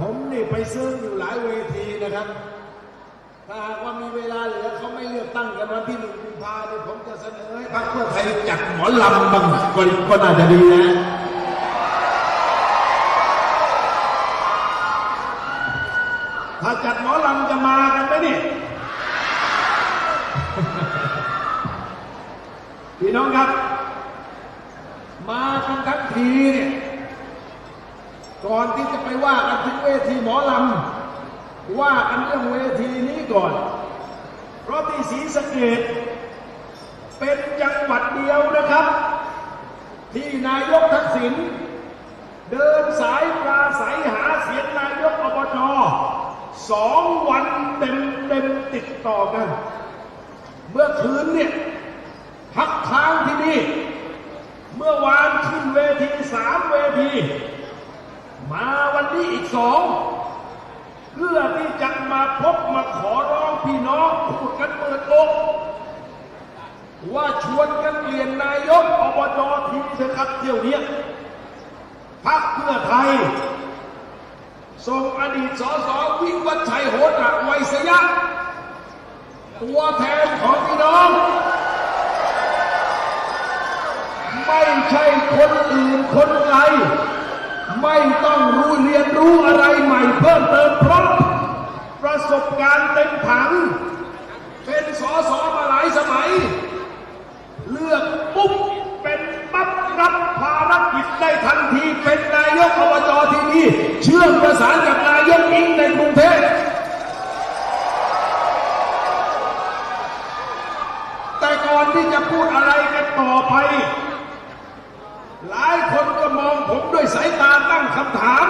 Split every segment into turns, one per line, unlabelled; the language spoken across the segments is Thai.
ผมนี่ไปซื้ออยู่หลายเวทีนะครับ ถ้าหากว่ามีเวลาเหลือเขาไม่เลือกตั้งกันวันที่หนึ่งกุมภาเนี่ยผมจะเสนอให้พรรคเพื่อไทยจัดหมอลำบางก็ก็น่าจะดีนะ ถ้าจัดหมอลำจะมากันไหมนี่ พี่น้องครับ มากันทั้งทีเนี่ย ก่อนที่จะไปว่ากันถึงเวทีหมอลำว่ากันเรื่องเวทีนี้ก่อน เพราะที่ศรีสะเกดเป็น จังหวัดเดียวนะครับ ที่นายกทักษิณเดินสายปราศัยหาเสียงนายกอบจสองวันเต็มเต็มติดต่อกัน เมื่อคืนเนี่ยพักค้างที่นี่ เมื่อวานขึ้นเวทีสามเวที มาวันนี้อีกสองเพื่อที่จะมาพบมาขอร้องพี่น้องพูดกันเปิดอก ว่าชวนกันเปลี่ยนนายกอบจทีเถอะครับเที่ยวเนี้ยพักเพื่อไทย ส่งอดีตสสวิวัฒชัยโหตระไวยสยะตัวแทนของพี่น้อง ไม่ใช่คนอื่นคนไกลไม่ต้องรู้เรียนรู้อะไรใหม่เพิ่มเติมเพราะประสบการณ์เต็มถัง เป็นสอสอมาหลายสมัย ลือกปุ๊บเป็นปั๊บรับภารกิจได้ทันทีเป็นนายกอบจที่นี่เชื่อมประสานกับนายกอิงในกรุงเทพแต่ก่อนที่จะพูดอะไรกันต่อไป หลายคนก็มองผมด้วยสายตาตั้งคำถาม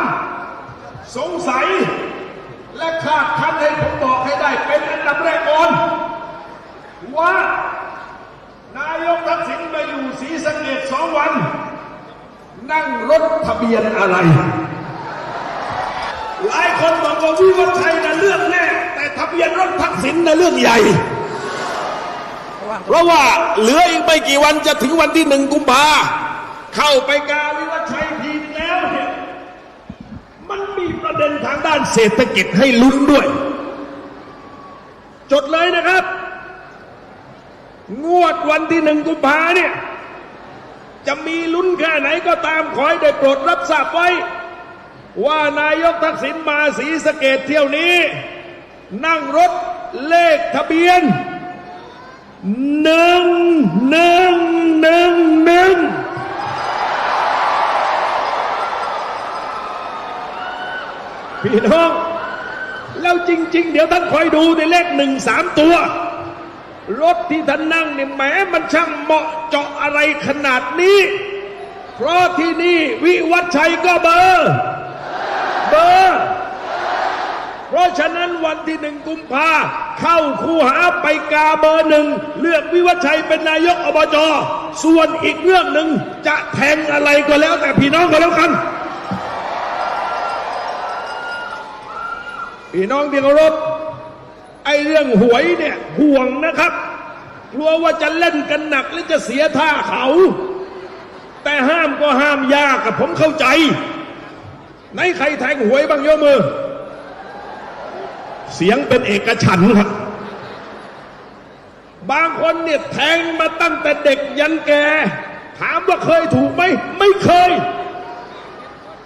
สงสัย และคาดคันให้ผมบอกให้ได้เป็นอันดับแรกก่อนว่า นายกทักษิณมาอยู่ศรีสะเกดสองวัน นั่งรถทะเบียนอะไร หลายคนบอกว่าวิวัฒชัยนะเรื่องแน่แต่ทะเบียนรถทักษิณนะเรื่องใหญ่ เพราะว่าเหลืออีกไม่กี่วันจะถึงวันที่หนึ่งกุมภาเข้าไปกาวิวัฒชัยทีแล้วเนี่ยมันมีประเด็นทางด้านเศรษฐกิจให้ลุ้นด้วย จดเลยนะครับ งวดวันที่หนึ่งกุมภาเนี่ย จะมีลุ้นแค่ไหนก็ตามขอให้ได้โปรดรับทราบไว้ ว่านายกทักษิณมาศรีสเกดเที่ยวนี้ นั่งรถเลขทะเบียนหนึ่งหนึ่งหนึ่งหนึ่งพี่น้อง แล้วจริง ๆ เดี๋ยวท่านคอยดูในเลขหนึ่งสามตัว รถที่ท่านนั่งเนี่ยแหมมันช่างเหมาะเจาะอะไรขนาดนี้ เพราะที่นี่วิวัฒชัยก็เบอร์เบอร์เพราะฉะนั้นวันที่หนึ่งกุมภาเข้าคูหาไปกาเบอร์หนึ่งเลือกวิวัฒชัยเป็นนายกอบจส่วนอีกเรื่องหนึ่งจะแทงอะไรก็แล้วแต่พี่น้องก็แล้วกันพี่น้องที่เคารพ ไอ้เรื่องหวยเนี่ยห่วงนะครับ กลัวว่าจะเล่นกันหนักและจะเสียท่าเขา แต่ห้ามก็ห้ามยากกับผมเข้าใจ ไหนใครแทงหวยบ้างยกมือ เสียงเป็นเอกฉันครับบางคนเนี่ยแทงมาตั้งแต่เด็กยันแก่ ถามว่าเคยถูกไหม ไม่เคย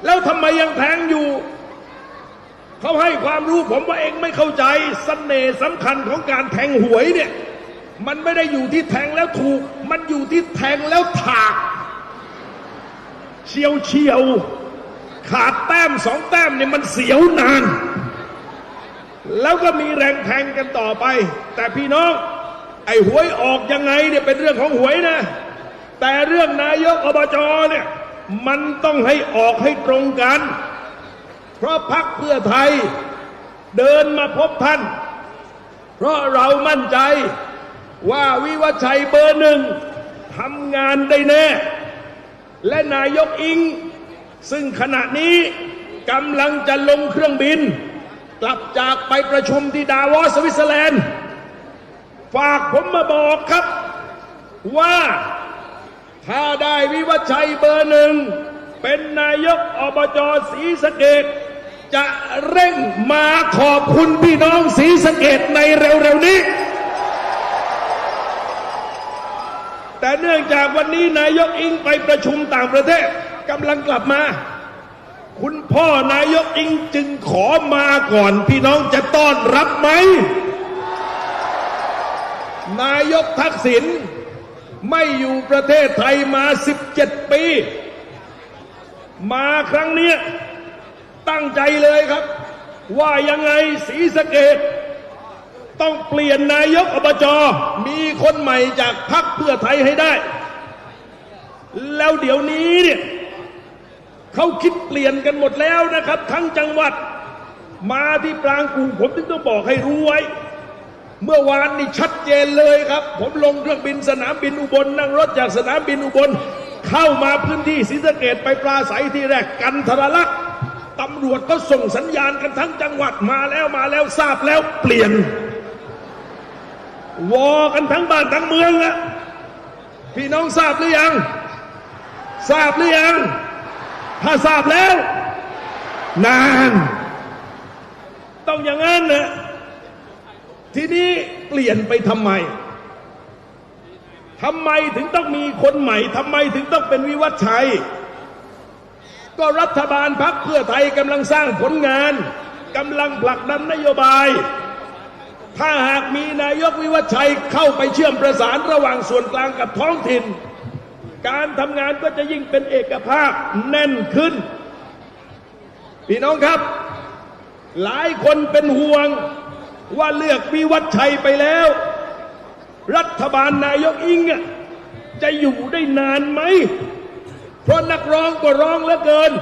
แล้วทำไมยังแทงอยู่ เขาให้ความรู้ผมว่าเองไม่เข้าใจสเสน่ห์สำคัญของการแทงหวยเนี่ย มันไม่ได้อยู่ที่แทงแล้วถูก มันอยู่ที่แทงแล้วถากเฉียวเฉียว ขาดแต้มสองแต้มเนี่ยมันเสียวนาน แล้วก็มีแรงแทงกันต่อไป แต่พี่น้อง ไอ้หวยออกยังไงเนี่ยเป็นเรื่องของหวยนะ แต่เรื่องนายกอบจเนี่ย มันต้องให้ออกให้ตรงกัน เพราะพักเพื่อไทยเดินมาพบท่าน เพราะเรามั่นใจว่าวิวัชัยเบอร์หนึ่งทำงานได้แน่ และนายกอิง ซึ่งขณะนี้กำลังจะลงเครื่องบิน กลับจากไปประชุมที่ดาวอสสวิตเซอร์แลนด์ ฝากผมมาบอกครับว่าถ้าได้วิวัชัยเบอร์หนึ่ง เป็นนายกอบจศรีสะเกด จะเร่งมาขอบคุณพี่น้องศรีสะเกดในเร็วๆนี้ แต่เนื่องจากวันนี้นายกอิงไปประชุมต่างประเทศกำลังกลับมา คุณพ่อนายกอิงจึงขอมาก่อน พี่น้องจะต้อนรับไหม นายกทักษิณไม่อยู่ประเทศไทยมา 17 ปี มาครั้งเนี้ย ตั้งใจเลยครับ ว่ายังไงศรีสะเกดต้องเปลี่ยนนายกอบจมีคนใหม่จากพรรคเพื่อไทยให้ได้ แล้วเดี๋ยวนี้เนี่ยเขาคิดเปลี่ยนกันหมดแล้วนะครับ ทั้งจังหวัด มาที่ปรางกูผมถึงต้องบอกให้รู้ไว้ เมื่อวานนี่ชัดเจนเลยครับ ผมลงเครื่องบินสนามบินอุบลนั่งรถจากสนามบินอุบล เข้ามาพื้นที่ศรีสะเกดไปปราศัยที่แรกกันทรลักษณ์ ตำรวจก็ส่งสัญญาณกันทั้งจังหวัดมาแล้วมาแล้วทราบแล้วเปลี่ยน วอกันทั้งบ้านทั้งเมืองอะพี่น้องทราบหรือยัง ทราบหรือยัง ถ้าทราบแล้ว นาน ต้องอย่างนั้นนะทีนี้เปลี่ยนไปทำไมทำไมถึงต้องมีคนใหม่ทำไมถึงต้องเป็นวิวัฒชัย ก็รัฐบาลพักเพื่อไทยกำลังสร้างผลงานกำลังผลักดันนโยบาย ถ้าหากมีนายกวิวัฒชัยเข้าไปเชื่อมประสานระหว่างส่วนกลางกับท้องถิ่น การทำงานก็จะยิ่งเป็นเอกภาพแน่นขึ้น พี่น้องครับ หลายคนเป็นห่วงว่าเลือกวิวัฒชัยไปแล้ว รัฐบาลนายกอิงจะอยู่ได้นานไหม เพราะนักร้องก็ร้องเหลือเกิน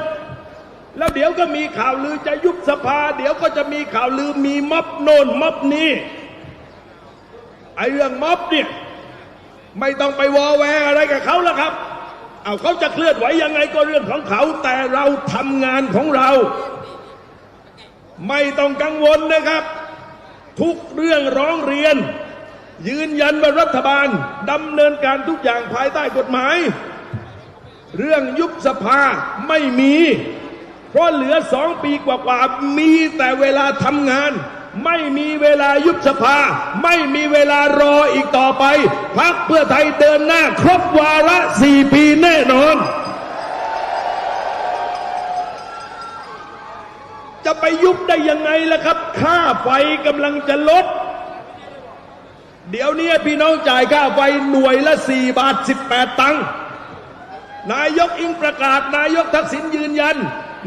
แล้วเดี๋ยวก็มีข่าวลือจะยุบสภา เดี๋ยวก็จะมีข่าวลือมีม็อบโน่นม็อบนี้ไอเรื่องม็อบเนี่ยไม่ต้องไปวอแวร์อะไรกับเขาแล้วครับ เอาเขาจะเคลื่อนไหวยังไงก็เรื่องของเขา แต่เราทำงานของเรา ไม่ต้องกังวลนะครับ ทุกเรื่องร้องเรียน ยืนยันว่ารัฐบาลดำเนินการทุกอย่างภายใต้กฎหมาย เรื่องยุบสภาไม่มี เพราะเหลือสองปีกว่าๆมีแต่เวลาทำงาน ไม่มีเวลายุบสภา ไม่มีเวลารออีกต่อไปพักเพื่อไทยเดินหน้าครบวาระสี่ปีแน่นอน จะไปยุบได้ยังไงล่ะครับ ค่าไฟกำลังจะลด เดี๋ยวนี้พี่น้องจ่ายค่าไฟหน่วยละ4บาท18ตังค์ นายกอิงประกาศ นายกทักษิณยืนยัน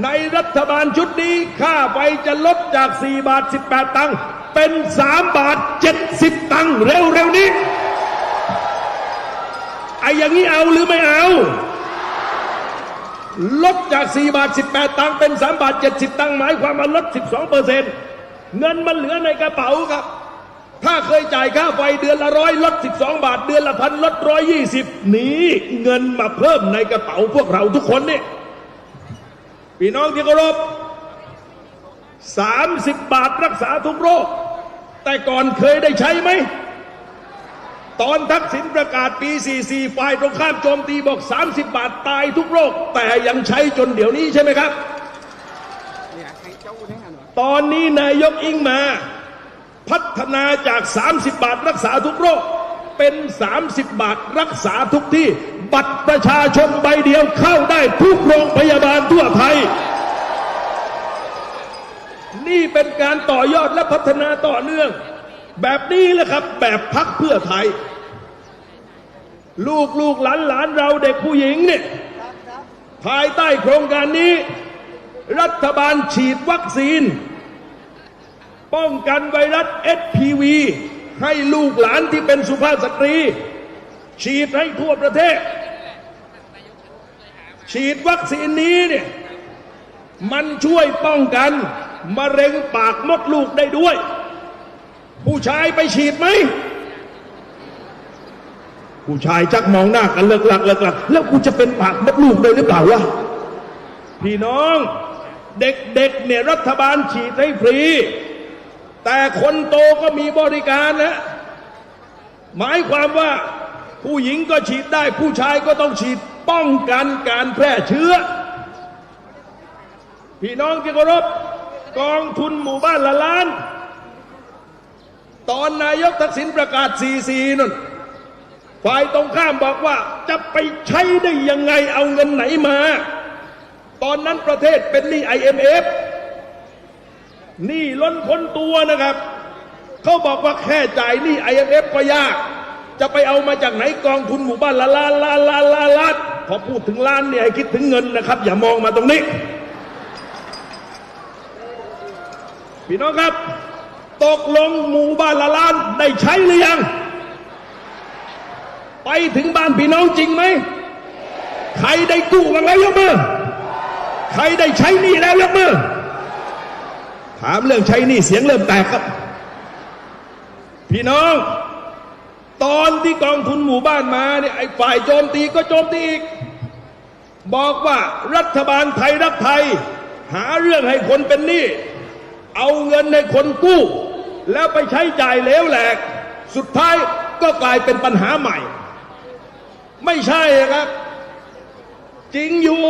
ในรัฐบาลชุดนี้ค่าไฟจะลดจาก 4 บาท 18 ตังค์เป็น 3 บาท 70 ตังค์เร็วๆนี้ไอ้อย่างนี้เอาหรือไม่เอา ลดจาก 4 บาท 18 ตังค์เป็น 3 บาท 70 ตังค์หมายความว่าลด 12เปอร์เซ็นต์เงินมันเหลือในกระเป๋าครับ ถ้าเคยจ่ายค่าไฟเดือนละร้อยลด 12 บาท เดือนละพันลดร้อยยี่สิบนี้เงินมาเพิ่มในกระเป๋าพวกเราทุกคนเนี่ยพี่น้องที่เคารพ30 บาทรักษาทุกโรค แต่ก่อนเคยได้ใช้ไหม ตอนทักษิณประกาศปี 44 ฝ่ายตรงข้ามโจมตีบอก 30 บาทตายทุกโรค แต่ยังใช้จนเดี๋ยวนี้ใช่ไหมครับ ตอนนี้นายกอิงมา พัฒนาจาก 30 บาทรักษาทุกโรค เป็น 30 บาทรักษาทุกที่ บัตรประชาชนใบเดียวเข้าได้ทุกโรงพยาบาลทั่วไทย นี่เป็นการต่อยอดและพัฒนาต่อเนื่อง แบบนี้แหละครับ แบบพักเพื่อไทย ลูกลูกหลานหลานเราเด็กผู้หญิงเนี่ยภายใต้โครงการนี้ รัฐบาลฉีดวัคซีน ป้องกันไวรัส HPV ให้ลูกหลานที่เป็นสุภาพสตรี ฉีดให้ทั่วประเทศ ฉีดวัคซีนนี้เนี่ยมันช่วยป้องกันมะเร็งปากมดลูกได้ด้วย ผู้ชายไปฉีดไหม ผู้ชายจักมองหน้ากันเลิกหลักเลิกหลักแล้วกูจะเป็นปากมดลูกได้หรือเปล่าวะพี่น้อง เด็กๆเนี่ยรัฐบาลฉีดให้ฟรี แต่คนโตก็มีบริการนะ หมายความว่าผู้หญิงก็ฉีดได้ ผู้ชายก็ต้องฉีดป้องกันการแพร่เชื้อ พี่น้องที่เคารพกองทุนหมู่บ้านละล้าน ตอนนายกทักษิณประกาศ 44นั่นฝ่ายตรงข้ามบอกว่าจะไปใช้ได้ยังไงเอาเงินไหนมา ตอนนั้นประเทศเป็นหนี้ IMF หนี้ล้นพ้นตัวนะครับเขาบอกว่าแค่จ่ายหนี้ IMF ก็ยาก จะไปเอามาจากไหนกองทุนหมู่บ้านละล้านล้านล้านล้านล้านพอพูดถึงล้านเนี่ยให้คิดถึงเงินนะครับ อย่ามองมาตรงนี้ พี่น้องครับ ตกลงหมู่บ้านละล้านได้ใช้หรือยัง ไปถึงบ้านพี่น้องจริงไหมใครได้กู้บ้างแล้วยกมือใครได้ใช้หนี้แล้วยกมือ ถามเรื่องใช้หนี้เสียงเริ่มแตกครับ พี่น้อง ตอนที่กองทุนหมู่บ้านมาเนี่ยไอ้ฝ่ายโจมตีก็โจมตีอีก บอกว่ารัฐบาลไทยรักไทย หาเรื่องให้คนเป็นหนี้เอาเงินในคนกู้ แล้วไปใช้จ่ายเลวแหลก สุดท้ายก็กลายเป็นปัญหาใหม่ ไม่ใช่ครับ จริงอยู่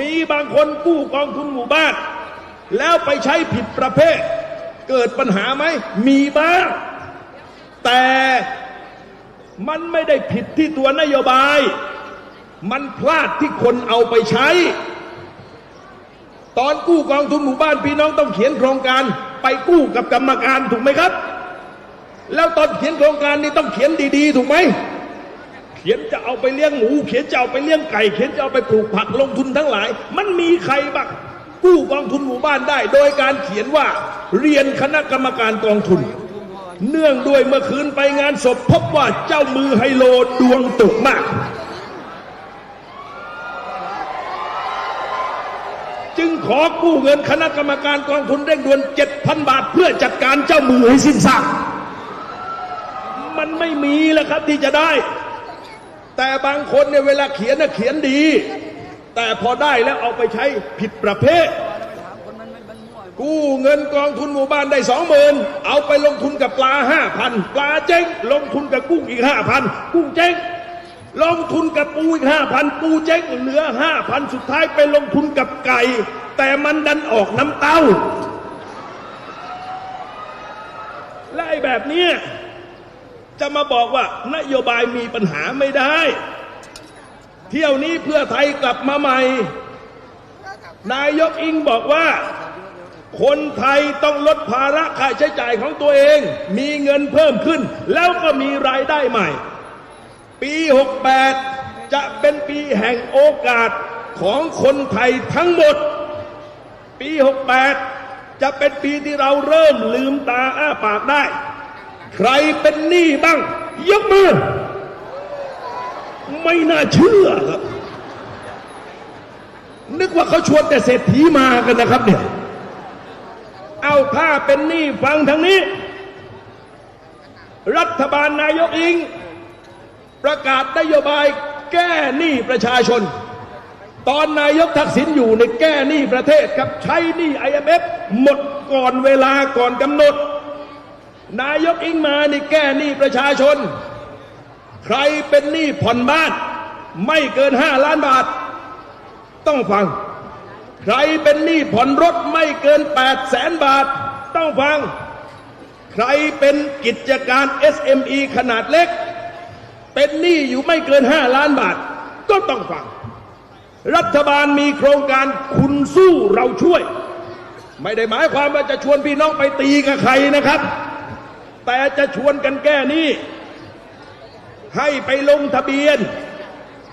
มีบางคนกู้กองทุนหมู่บ้าน แล้วไปใช้ผิดประเภท เกิดปัญหาไหม มีบ้าง แต่มันไม่ได้ผิดที่ตัวนโยบาย มันพลาดที่คนเอาไปใช้ ตอนกู้กองทุนหมู่บ้านพี่น้องต้องเขียนโครงการ ไปกู้กับกรรมการถูกไหมครับ แล้วตอนเขียนโครงการนี่ต้องเขียนดีๆ ถูกไหมเขียนจะเอาไปเลี้ยงหมู เขียนจะเอาไปเลี้ยงไก่ เขียนจะเอาไปปลูกผักลงทุนทั้งหลาย มันมีใครบ้าง กู้กองทุนหมู่บ้านได้ โดยการเขียนว่าเรียนคณะกรรมการกองทุน เนื่องด้วยเมื่อคืนไปงานศพพบว่าเจ้ามือไฮโลดวงตกมาก จึงขอกู้เงินคณะกรรมการกองทุนเร่งด่วน 7,000 บาท เพื่อจัดการเจ้ามือให้สิ้นซากมันไม่มีแล้วครับที่จะได้ แต่บางคนเนี่ยเวลาเขียนน่ะเขียนดี แต่พอได้แล้วเอาไปใช้ผิดประเภท กู้เงินกองทุนหมู่บ้านได้สองหมื่นเอาไปลงทุนกับปลาห้าพันปลาเจ๊งลงทุนกับกุ้งอีกห้าพันกุ้งเจ๊งลงทุนกับปูอีกห้าพันปูเจ๊งเหลือห้าพันสุดท้ายไปลงทุนกับไก่ แต่มันดันออกน้ำเต้าและไอ้แบบเนี้ยจะมาบอกว่านโยบายมีปัญหาไม่ได้ เที่ยวนี้เพื่อไทยกลับมาใหม่ นายกอิงบอกว่า คนไทยต้องลดภาระค่าใช้จ่ายของตัวเอง มีเงินเพิ่มขึ้น แล้วก็มีรายได้ใหม่ ปี 68 จะเป็นปีแห่งโอกาสของคนไทยทั้งหมด ปี 68 จะเป็นปีที่เราเริ่มลืมตาอ้าปากได้ ใครเป็นหนี้บ้าง ยกมือ ไม่น่าเชื่อครับ นึกว่าเขาชวนแต่เศรษฐีมากันนะครับเนี่ย เอาถ้าเป็นหนี้ฟังทางนี้ รัฐบาลนายกอิง ประกาศนโยบายแก้หนี้ประชาชน ตอนนายกทักษิณอยู่ในแก้หนี้ประเทศกับใช้หนี้ IMF หมดก่อนเวลาก่อนกำหนด นายกอิงมานี่แก้หนี้ประชาชน ใครเป็นหนี้ผ่อนบ้าน ไม่เกินห้าล้านบาท ต้องฟัง ใครเป็นหนี้ผ่อนรถไม่เกิน8 0 0แสนบาท ต้องฟัง ใครเป็นกิจการ SME ขนาดเล็ก เป็นหนี้อยู่ไม่เกิน5ล้านบาท ก็ต้องฟัง รัฐบาลมีโครงการคุณสู้เราช่วย ไม่ได้หมายความว่าจะชวนพี่น้องไปตีกับใครนะครับ แต่จะชวนกันแก้หนี้ ให้ไปลงทะเบียน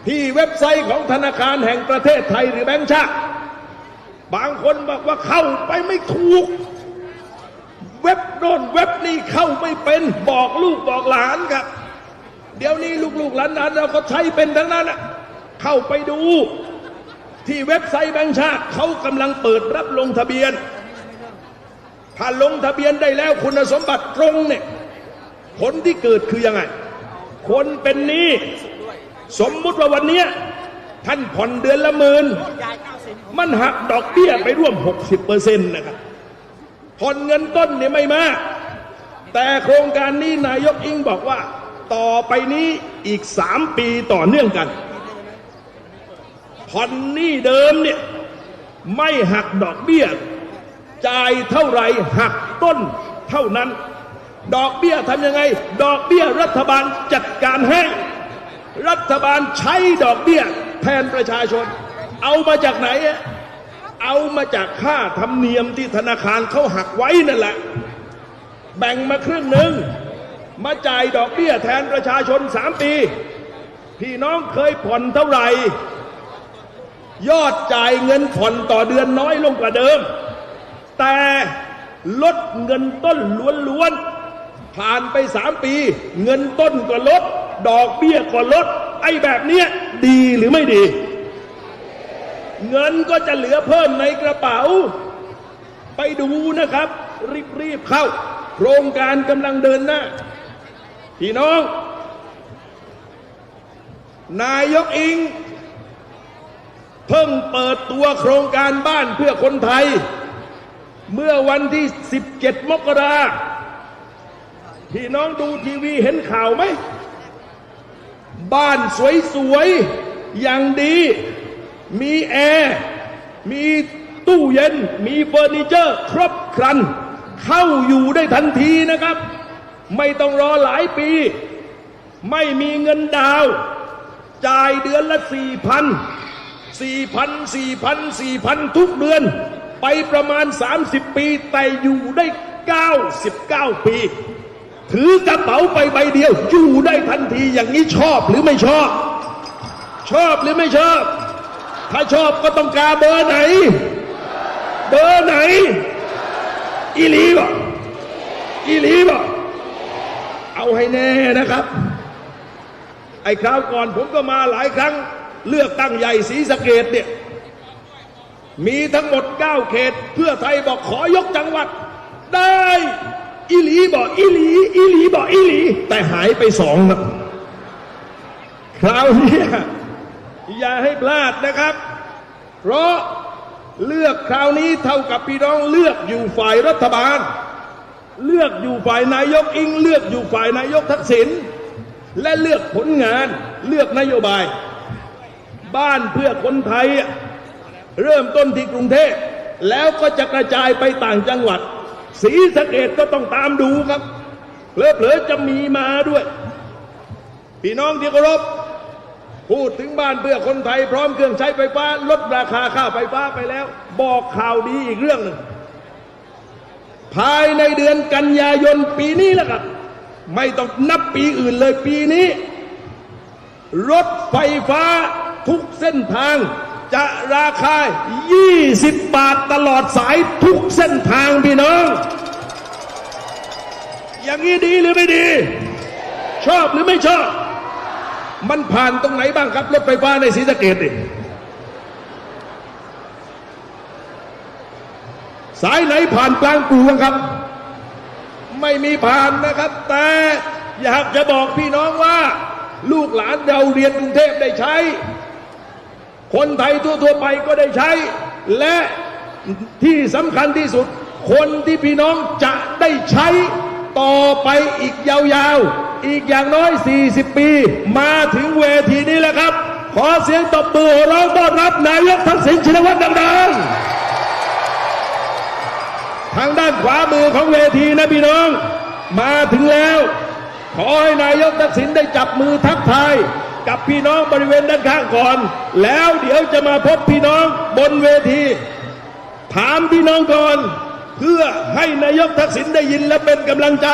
ที่เว็บไซต์ของธนาคารแห่งประเทศไทยหรือแบงก์ชาติบางคนบอกว่าเข้าไปไม่ถูก เว็บโน่นเว็บนี้เข้าไม่เป็นบอกลูกบอกหลานครับ เดี๋ยวนี้ลูกๆหลานๆเราก็ใช้เป็นทั้งนั้นน่ะเข้าไปดู ที่เว็บไซต์แบงก์ชาติเขากำลังเปิดรับลงทะเบียน ถ้าลงทะเบียนได้แล้วคุณสมบัติตรงเนี่ยผลที่เกิดคือยังไง คนเป็นหนี้สมมุติว่าวันนี้ท่านผ่อนเดือนละหมื่นมันหักดอกเบี้ยไปร่วม 60%นะครับผ่อนเงินต้นเนี่ยไม่มาก แต่โครงการนี้นายกอิงบอกว่า ต่อไปนี้อีก3ปีต่อเนื่องกัน ผ่อนหนี้เดิมเนี่ยไม่หักดอกเบี้ย จ่ายเท่าไหร่หักต้นเท่านั้น ดอกเบี้ยทำยังไง ดอกเบี้ยรัฐบาลจัดการให้รัฐบาลใช้ดอกเบี้ยแทนประชาชน เอามาจากไหน เอามาจากค่าธรรมเนียมที่ธนาคารเขาหักไว้นั่นแหละ แบ่งมาครึ่งหนึ่ง มาจ่ายดอกเบี้ยแทนประชาชนสามปี พี่น้องเคยผ่อนเท่าไหร่ ยอดจ่ายเงินผ่อนต่อเดือนน้อยลงกว่าเดิม แต่ลดเงินต้นล้วนๆ ผ่านไปสามปี เงินต้นก็ลด ดอกเบี้ยก็ลด ไอ้แบบเนี้ยดีหรือไม่ดี เงินก็จะเหลือเพิ่มในกระเป๋า ไปดูนะครับ รีบๆเข้า โครงการกำลังเดินหน้า พี่น้อง นายกอิง เพิ่งเปิดตัวโครงการบ้านเพื่อคนไทย เมื่อวันที่ 17 มกรา พี่น้องดูทีวีเห็นข่าวไหม บ้านสวยๆ อย่างดี มีแอร์ มีตู้เย็น มีเฟอร์นิเจอร์ ครบครัน เข้าอยู่ได้ทันทีนะครับ ไม่ต้องรอหลายปี ไม่มีเงินดาว จ่ายเดือนละสี่พันสี่พันสี่พันสี่พันทุกเดือน ไปประมาณ 30 ปี แต่อยู่ได้ 99 ปี ถือกระเป๋าไปใบเดียวอยู่ได้ทันทีอย่างนี้ชอบหรือไม่ชอบ ชอบหรือไม่ชอบ ถ้าชอบก็ต้องการเบอร์ไหน เบอร์ไหน อีลีบ่อีลีบ่เอาให้แน่นะครับ ไอ้คราวก่อนผมก็มาหลายครั้ง เลือกตั้งใหญ่สีสะเกดเนี่ย มีทั้งหมด 9 เขต เพื่อไทยบอกขอยกจังหวัดได้ อีหลีบอกอีหลีอีหลีบอกอีหลี แต่หายไปสองคราวนี้อย่าให้พลาดนะครับ เพราะเลือกคราวนี้เท่ากับพี่น้องเลือกอยู่ฝ่ายรัฐบาล เลือกอยู่ฝ่ายนายกอิง เลือกอยู่ฝ่ายนายกทักษิณและเลือกผลงานเลือกนโยบาย บ้านเพื่อคนไทย เริ่มต้นที่กรุงเทพแล้วก็จะกระจายไปต่างจังหวัด ศรีสะเกดก็ต้องตามดูครับเผลอๆจะมีมาด้วย พี่น้องที่เคารพพูดถึงบ้านเพื่อคนไทยพร้อมเครื่องใช้ไฟฟ้า ลดราคาค่าไฟฟ้าไปแล้ว บอกข่าวดีอีกเรื่องหนึ่งภายในเดือนกันยายนปีนี้แหละครับ ไม่ต้องนับปีอื่นเลยปีนี้ รถไฟฟ้าทุกเส้นทาง จะราคา 20 บาทตลอดสายทุกเส้นทางพี่น้อง อย่างนี้ดีหรือไม่ดี ชอบหรือไม่ชอบ มันผ่านตรงไหนบ้างครับ รถไฟฟ้าในศรีสะเกดนี่สายไหนผ่านกลางกรุงบ้างครับ ไม่มีผ่านนะครับ แต่อยากจะบอกพี่น้องว่า ลูกหลานเราเรียนกรุงเทพได้ใช้ คนไทยทั่วๆไปก็ได้ใช้ และที่สำคัญที่สุด คนที่พี่น้องจะได้ใช้ต่อไปอีกยาวๆ อีกอย่างน้อย 40 ปี มาถึงเวทีนี้แล้วครับ ขอเสียงตบมือร้องต้อนรับนายกทักษิณชินวัตรดังๆ ทางด้านขวามือของเวทีนะพี่น้อง มาถึงแล้ว ขอให้นายกทักษิณได้จับมือทักทาย กับพี่น้องบริเวณด้านข้างก่อน แล้วเดี๋ยวจะมาพบพี่น้องบนเวที ถามพี่น้องก่อน เพื่อให้นายกทักษิณได้ยินและเป็นกำลังใจ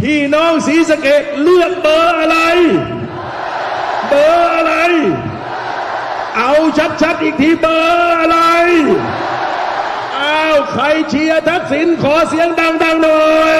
พี่น้องศรีสะเกดเลือกเบอร์อะไร เบอร์อะไร เอาชัดๆอีกทีเบอร์อะไรอ้าวใครเชียร์ทักษิณขอเสียงดังๆหน่อย